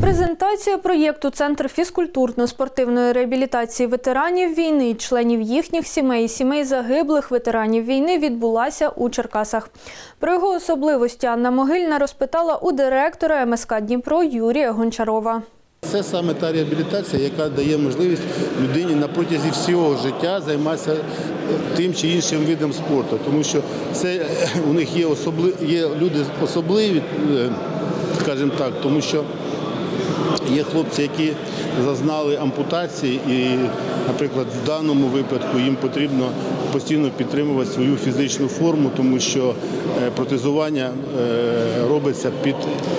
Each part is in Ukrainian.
Презентація проєкту Центр фізкультурно-спортивної реабілітації ветеранів війни, членів їхніх сімей, сімей загиблих ветеранів війни відбулася у Черкасах. Про його особливості Анна Могильна розпитала у директора МСК Дніпро Юрія Гончарова. Це саме та реабілітація, яка дає можливість людині на протязі всього життя займатися е, тим чи іншим видом спорту, тому що це е, у них є особли, є люди особливі, е, скажімо так, тому що є хлопці, які зазнали ампутації, і, наприклад, в даному випадку їм потрібно постійно підтримувати свою фізичну форму, тому що е, протезування е, робиться під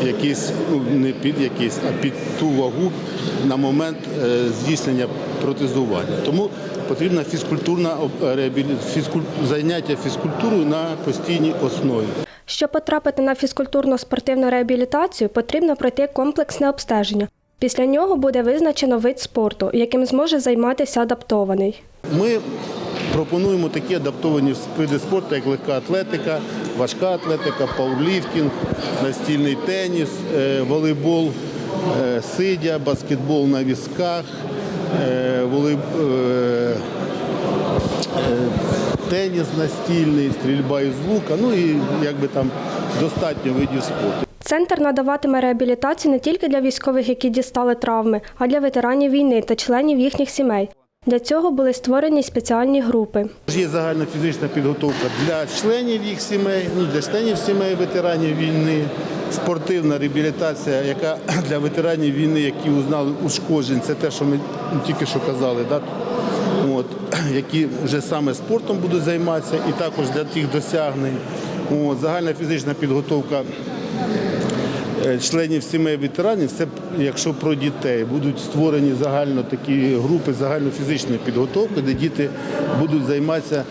якийсь, ну не під якийсь, а під ту вагу на момент е, здійснення протезування. Тому потрібна фізкультурна фізкуль- заняття фізкультурою на постійній основі. Щоб потрапити на фізкультурно-спортивну реабілітацію, потрібно пройти комплексне обстеження. Після нього буде визначено вид спорту, яким зможе займатися адаптований. Ми пропонуємо такі адаптовані види спорту, як легка атлетика, важка атлетика, пауерліфтинг, настільний теніс, е, волейбол, е, сидя, баскетбол на візках, е, волей- е, теніс настільний, стрільба із лука, ну і якби там достатньо видів спорту. Центр надаватиме реабілітацію не тільки для військових, які дістали травми, а для ветеранів війни та членів їхніх сімей. Для цього були створені спеціальні групи. Є загальна фізична підготовка для членів їх сімей, ну для членів сімей ветеранів війни, спортивна реабілітація, яка для ветеранів війни, які узнали ушкоджень, це те, що ми тільки що казали, да? От, які вже саме спортом будуть займатися, і також для тих досягнень. От, загальна фізична підготовка е, членів сімей ветеранів, це якщо про дітей, будуть створені загально такі групи загальнофізичної підготовки, де діти будуть займатися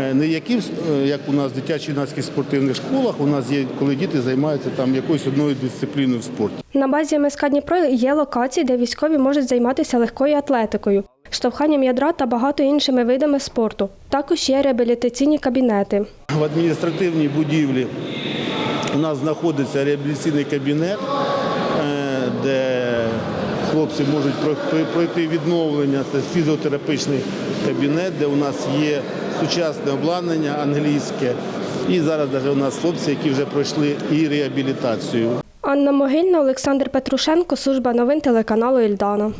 е, не якимсь, е, як у нас в дитячо-юнацьких спортивних школах, у нас є, коли діти займаються там якоюсь одною дисципліною в спорті. На базі МСК Дніпро є локації, де військові можуть займатися легкою атлетикою, штовханням ядра та багато іншими видами спорту. Також є реабілітаційні кабінети. В адміністративній будівлі у нас знаходиться реабілітаційний кабінет, е, де хлопці можуть про- про- пройти відновлення. Це фізіотерапевтичний кабінет, де у нас є сучасне обладнання англійське. І зараз навіть у нас хлопці, які вже пройшли і реабілітацію. Анна Могильна, Олександр Петрушенко, служба новин телеканалу Ільдана.